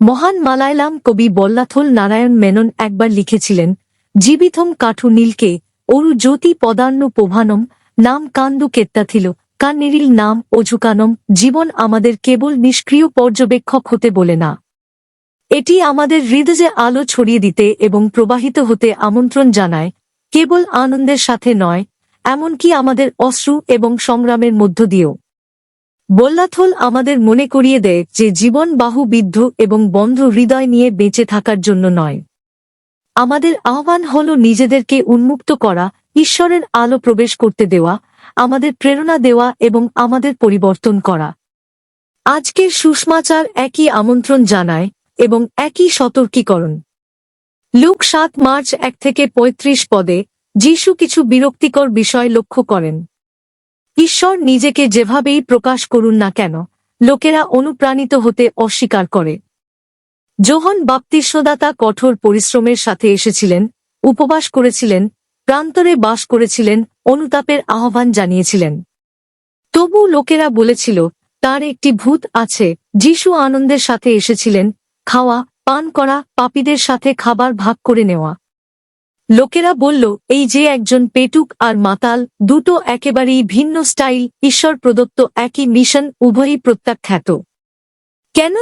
মহান মালায়ালাম কবি বল্লাথল নারায়ণ মেনন একবার লিখেছিলেন, জীবিতম কাঠু নীলকে অরু জ্যোতি পদান্ন প্রভানম, নাম কান্দু কেত্তাথিল কান্নিরিল নাম অঝুকানম, জীবন আমাদের কেবল নিষ্ক্রিয় পর্যবেক্ষক হতে বলে না। এটি আমাদের হৃদয়ে আলো ছড়িয়ে দিতে এবং প্রবাহিত হতে আমন্ত্রণ জানায়, কেবল আনন্দের সাথে নয়, এমনকি আমাদের অশ্রু এবং সংগ্রামের মধ্য দিয়েও। বল্লাথল আমাদের মনে করিয়ে দেয় যে জীবন বাহুবিদ্ধ এবং বন্ধ হৃদয় নিয়ে বেঁচে থাকার জন্য নয়। আমাদের আহ্বান হল নিজেদেরকে উন্মুক্ত করা, ঈশ্বরের আলো প্রবেশ করতে দেওয়া, আমাদের প্রেরণা দেওয়া এবং আমাদের পরিবর্তন করা। আজকের সুষমাচার একই আমন্ত্রণ জানায় এবং একই সতর্কীকরণ। লুক সাত মার্চ এক থেকে ৩৫ পদে যিশু কিছু বিরক্তিকর বিষয় লক্ষ্য করেন। ঈশ্বর নিজেকে যেভাবেই প্রকাশ করুন না কেন, লোকেরা অনুপ্রাণিত হতে অস্বীকার করে। যোহন বাপ্তিস্বদাতা কঠোর পরিশ্রমের সাথে এসেছিলেন, উপবাস করেছিলেন, প্রান্তরে বাস করেছিলেন, অনুতাপের আহ্বান জানিয়েছিলেন। তবু লোকেরা বলেছিল, তার একটি ভূত আছে, যিশু আনন্দের সাথে এসেছিলেন, খাওয়া, পান করা, পাপীদের সাথে খাবার ভাগ করে নেওয়া। লোকেরা বলল, এই যে একজন পেটুক আর মাতাল, দুটো একেবারেই ভিন্ন স্টাইল, ঈশ্বর প্রদত্ত একই মিশন, উভয়ই প্রত্যাখ্যাত। কেন?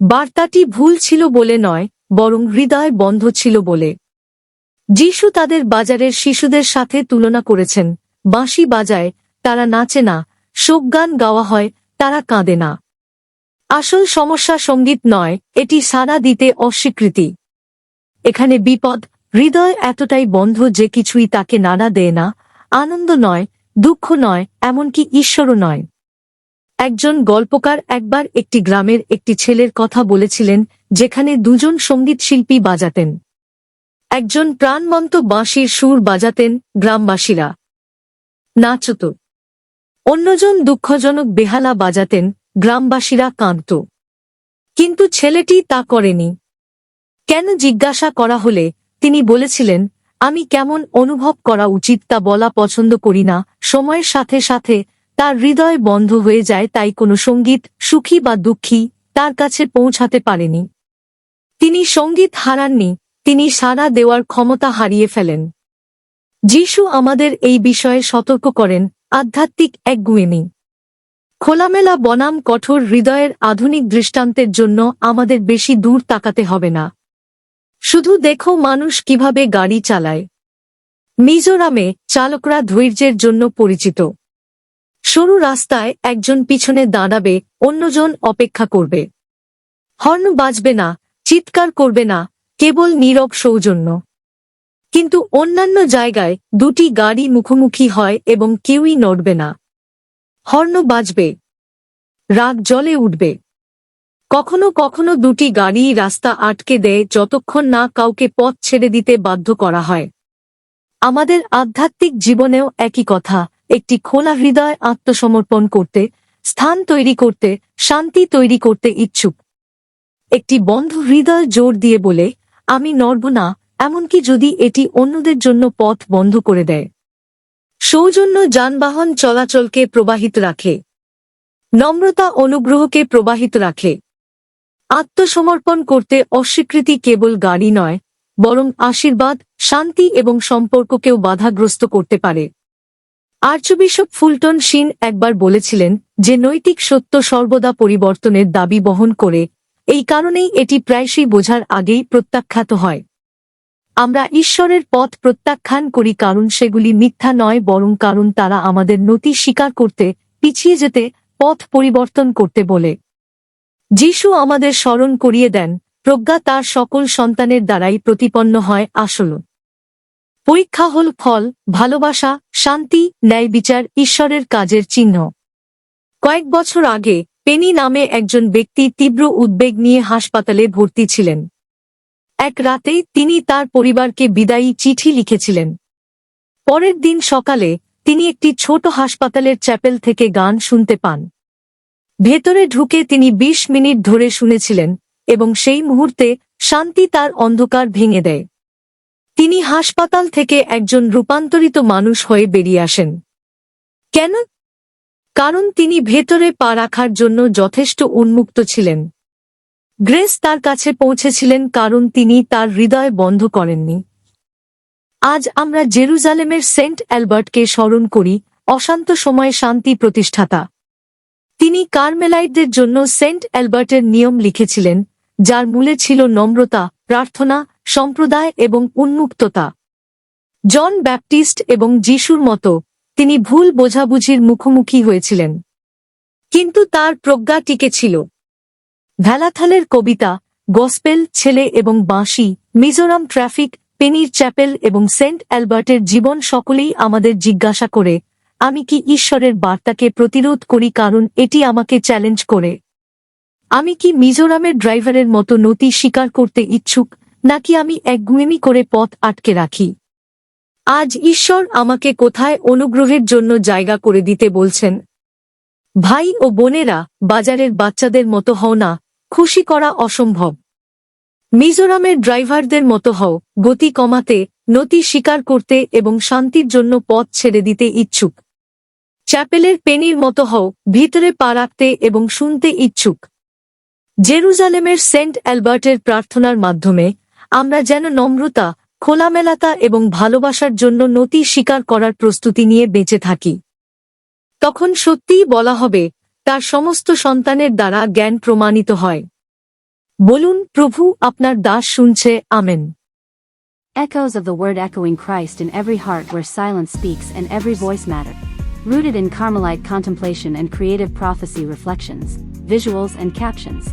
বার্তাটি ভুল ছিল বলে নয়, বরং হৃদয় বন্ধ ছিল বলে। যিশু তাদের বাজারের শিশুদের সাথে তুলনা করেছেন। বাঁশি বাজায়, তারা নাচে না শোকগান গাওয়া হয়, তারা কাঁদে না। আসল সমস্যা সংগীত নয়, এটি সারা দিতে অস্বীকৃতি। এখানে বিপদ হৃদয় এতটাই বন্ধ যে কিছুই তাকে নাড়া দেয় না, আনন্দ নয়, দুঃখ নয়, এমনকি ঈশ্বরও নয়। একজন গল্পকার একবার একটি গ্রামের একটি ছেলের কথা বলেছিলেন, যেখানে দুজন সংগীত শিল্পী বাজাতেন। একজন প্রাণমন্ত বাঁশির সুর বাজাতেন গ্রামবাসীরা। নাচত। অন্যজন দুঃখজনক বেহালা বাজাতেন, গ্রামবাসীরা কাঁদত। কিন্তু ছেলেটি তা করেনি। কেন জিজ্ঞাসা করা হলে তিনি বলেছিলেন, আমি কেমন অনুভব করা উচিত তা বলা পছন্দ করি না। সময়ের সাথে সাথে তার হৃদয় বন্ধ হয়ে যায়, তাই কোনো সংগীত সুখী বা দুঃখী তার কাছে পৌঁছাতে পারেনি। তিনি সংগীত হারাননি, তিনি সাড়া দেওয়ার ক্ষমতা হারিয়ে ফেলেন। যিশু আমাদের এই বিষয়ে সতর্ক করেন, আধ্যাত্মিক একগুয়েমি খোলামেলা বনাম কঠোর হৃদয়ের আধুনিক দৃষ্টান্তের জন্য আমাদের বেশি দূর তাকাতে হবে না। শুধু দেখো মানুষ কীভাবে গাড়ি চালায়। মিজোরামে চালকরা ধৈর্যের জন্য পরিচিত। সরু রাস্তায় একজন পিছনে দাঁড়াবে, অন্যজন অপেক্ষা করবে। হর্ন বাজবে না, চিৎকার করবে না, কেবল নীরব সৌজন্য। কিন্তু অন্যান্য জায়গায় দুটি গাড়ি মুখোমুখি হয় এবং কেউই নড়বে না। হর্ন বাজবে। রাগ জলে উঠবে। কখনো কখনো দুটি গাড়ি রাস্তা আটকে দেয় যতক্ষণ না কাউকে পথ ছেড়ে দিতে বাধ্য করা হয়। আমাদের আধ্যাত্মিক জীবনেও একই কথা, একটি খোলা হৃদয় আত্মসমর্পণ করতে, স্থান তৈরি করতে, শান্তি তৈরি করতে ইচ্ছুক। একটি বন্ধ হৃদয় জোর দিয়ে বলে, আমি নড়ব না, এমনকি যদি এটি অন্যদের জন্য পথ বন্ধ করে দেয়। সৌজন্য যানবাহন চলাচলকে প্রবাহিত রাখে। নম্রতা অনুগ্রহকে প্রবাহিত রাখে। আত্মসমর্পণ করতে অস্বীকৃতি কেবল গাড়ি নয়, বরং আশীর্বাদ, শান্তি এবং সম্পর্ককেও বাধাগ্রস্ত করতে পারে। আর্চবিশপ ফুলটন সিন একবার বলেছিলেন যে নৈতিক সত্য সর্বদা পরিবর্তনের দাবি বহন করে, এই কারণেই এটি প্রায়শই বোঝার আগেই প্রত্যাখ্যাত হয়। আমরা ঈশ্বরের পথ প্রত্যাখ্যান করি কারণ সেগুলি মিথ্যা নয়, বরং কারণ তারা আমাদের নতি স্বীকার করতে, পিছিয়ে যেতে, পথ পরিবর্তন করতে বলে। যিশু আমাদের স্মরণ করিয়ে দেন, প্রজ্ঞা তার সকল সন্তানের দ্বারাই প্রতিপন্ন হয়, আসল। পরীক্ষা হল ফল, ভালোবাসা, শান্তি, ন্যায় বিচার, ঈশ্বরের কাজের চিহ্ন। কয়েক বছর আগে, পেনি নামে একজন ব্যক্তি তীব্র উদ্বেগ নিয়ে হাসপাতালে ভর্তি ছিলেন। এক রাতে তিনি তার পরিবারকে বিদায়ী চিঠি লিখেছিলেন। পরের দিন সকালে, তিনি একটি ছোট হাসপাতালের চ্যাপেল থেকে গান শুনতে পান। ভেতরে ঢুকে তিনি ২০ মিনিট ধরে শুনেছিলেন, এবং সেই মুহূর্তে শান্তি তার অন্ধকার ভেঙে দেয়। তিনি হাসপাতাল থেকে একজন রূপান্তরিত মানুষ হয়ে বেরিয়ে আসেন। কেন? কারণ তিনি ভেতরে পা রাখার জন্য যথেষ্ট উন্মুক্ত ছিলেন। গ্রেস তার কাছে পৌঁছেছিলেন কারণ তিনি তার হৃদয় বন্ধ করেননি। আজ আমরা জেরুজালেমের সেন্ট অ্যালবার্টকে স্মরণ করি, অশান্ত সময়ে শান্তি প্রতিষ্ঠাতা। তিনি কারমেলাইটদের জন্য সেন্ট অ্যালবার্টের নিয়ম লিখেছিলেন, যার মূলে ছিল নম্রতা, প্রার্থনা, সম্প্রদায় এবং উন্মুক্ততা। জন ব্যাপটিস্ট এবং যিশুর মতো, তিনি ভুল বোঝাবুঝির মুখোমুখি হয়েছিলেন। কিন্তু তার প্রজ্ঞা টিকে ছিল। ভ্যালাথালের কবিতা, গসপেল, ছেলে এবং বাঁশি, মিজোরাম ট্রাফিক, পেনির চ্যাপেল এবং সেন্ট অ্যালবার্টের জীবন সকলেই আমাদের জিজ্ঞাসা করে আমি কি ঈশ্বরের বার্তাকে প্রতিরোধ করি কারণ এটি আমাকে চ্যালেঞ্জ করে? আমি কি মিজোরামের ড্রাইভারের মতো নতি স্বীকার করতে ইচ্ছুক, নাকি আমি একগুয়েমি করে পথ আটকে রাখি? আজ ঈশ্বর আমাকে কোথায় অনুগ্রহের জন্য জায়গা করে দিতে বলছেন? ভাই ও বোনেরা, বাজারের বাচ্চাদের মতো হও না, খুশি করা অসম্ভব। মিজোরামের ড্রাইভারদের মতো হও, গতি কমাতে, নতি স্বীকার করতে এবং শান্তির জন্য পথ ছেড়ে দিতে ইচ্ছুক। চ্যাপেলের পেনির মতো হও, ভিতরে পা রাখতে এবং শুনতে ইচ্ছুক। জেরুজালেমের সেন্ট অ্যালবার্টের প্রার্থনার মাধ্যমে, আমরা যেন নম্রতা, খোলামেলাতা এবং ভালোবাসার জন্য নতি স্বীকার করার প্রস্তুতি নিয়ে বেঁচে থাকি। তখন সত্যিই বলা হবে, তার সমস্ত সন্তানের দ্বারা জ্ঞান প্রমাণিত হয়। বলুন, প্রভু আপনার দাস শুনছে, amen. Echoes of the word echoing Christ in every heart where silence speaks and every voice matter. Rooted in Carmelite contemplation and creative prophecy reflections, visuals and captions.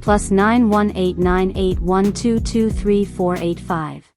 plus 918981223485.